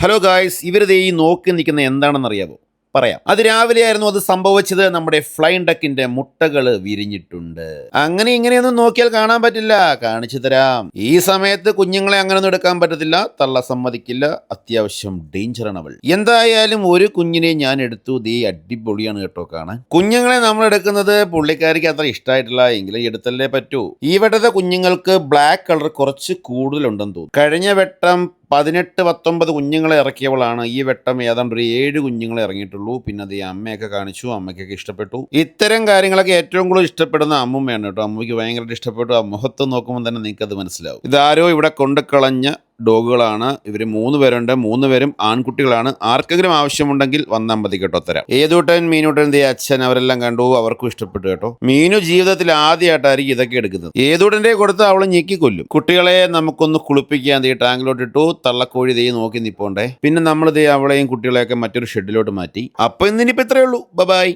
Hello guys ഇവരിത് ഈ നോക്കി നിൽക്കുന്ന എന്താണെന്ന് അറിയാമോ പറയാം. അത് രാവിലെ ആയിരുന്നു അത് സംഭവിച്ചത്. നമ്മുടെ ഫ്ലൈൻ ഡക്കിന്റെ മുട്ടകൾ വിരിഞ്ഞിട്ടുണ്ട്. അങ്ങനെ ഇങ്ങനെയൊന്നും നോക്കിയാൽ കാണാൻ പറ്റില്ല. കാണിച്ചു തരാം. ഈ സമയത്ത് കുഞ്ഞുങ്ങളെ അങ്ങനെയൊന്നും എടുക്കാൻ പറ്റത്തില്ല. തള്ള സമ്മതിക്കില്ല. അത്യാവശ്യം ഡേഞ്ചറാണ് അവൾ. എന്തായാലും ഒരു കുഞ്ഞിനെ ഞാൻ എടുത്തു. ദേ അടിപൊളിയാണ് കേട്ടോ കാണാൻ. കുഞ്ഞുങ്ങളെ നമ്മൾ എടുക്കുന്നത് പുള്ളിക്കാരിക്ക് അത്ര ഇഷ്ടമായിട്ടില്ല എങ്കിലും എടുത്തല്ലേ പറ്റൂ. ഈ വട്ടത്തെ കുഞ്ഞുങ്ങൾക്ക് ബ്ലാക്ക് കളർ കുറച്ച് കൂടുതലുണ്ടെന്ന് തോന്നുന്നു. കഴിഞ്ഞ വട്ടം പതിനെട്ട് പത്തൊമ്പത് കുഞ്ഞുങ്ങളെ ഇറക്കിയവളാണ് ഈ വെട്ടം. ഏതാണ്ട് ഒരു ഏഴ് കുഞ്ഞുങ്ങളെ ഇറങ്ങിയിട്ടുള്ളൂ. പിന്നെ അത് ഈ അമ്മയൊക്കെ കാണിച്ചു അമ്മയ്ക്കൊക്കെ ഇഷ്ടപ്പെട്ടു. ഇത്തരം കാര്യങ്ങളൊക്കെ ഏറ്റവും കൂടുതൽ ഇഷ്ടപ്പെടുന്ന അമ്മുമ്മയാണ് കേട്ടോ. അമ്മയ്ക്ക് ഭയങ്കരമായിട്ട് ഇഷ്ടപ്പെട്ടു. ആ മുഖത്ത് നോക്കുമ്പോൾ തന്നെ നിങ്ങൾക്ക് അത് മനസ്സിലാവും. ഇതാരോ ഇവിടെ കൊണ്ടുകളഞ്ഞ ഡോഗുകളാണ്. ഇവർ മൂന്ന് പേരുണ്ട്. മൂന്ന് പേരും ആൺകുട്ടികളാണ്. ആർക്കെങ്കിലും ആവശ്യമുണ്ടെങ്കിൽ വന്നാൽ മതി കേട്ടോ തരാം ഏതൂട്ടൻ മീനൂട്ടൻ ദേ അച്ഛൻ അവരെല്ലാം കണ്ടു. അവർക്കും ഇഷ്ടപ്പെട്ടു കേട്ടോ. മീനു ജീവിതത്തിൽ ആദ്യമായിട്ടായിരിക്കും ഇതൊക്കെ എടുക്കുന്നത്. ഏതൂട്ടന്റെ കൊടുത്ത് അവൾ ഞെക്കി കൊല്ലും കുട്ടികളെ നമുക്കൊന്ന് കുളിപ്പിക്കാൻ ദേ ടാങ്കിലോട്ട് ഇട്ടു. തള്ളക്കോഴി ദേ നോക്കി നിപ്പോണ്ടേ. പിന്നെ നമ്മൾ ദേ അവളെയും കുട്ടികളെയൊക്കെ മറ്റൊരു ഷെഡിലോട്ട് മാറ്റി. അപ്പം ഇന്നിപ്പോൾ ഇത്രയേ ഉള്ളൂ. ബൈ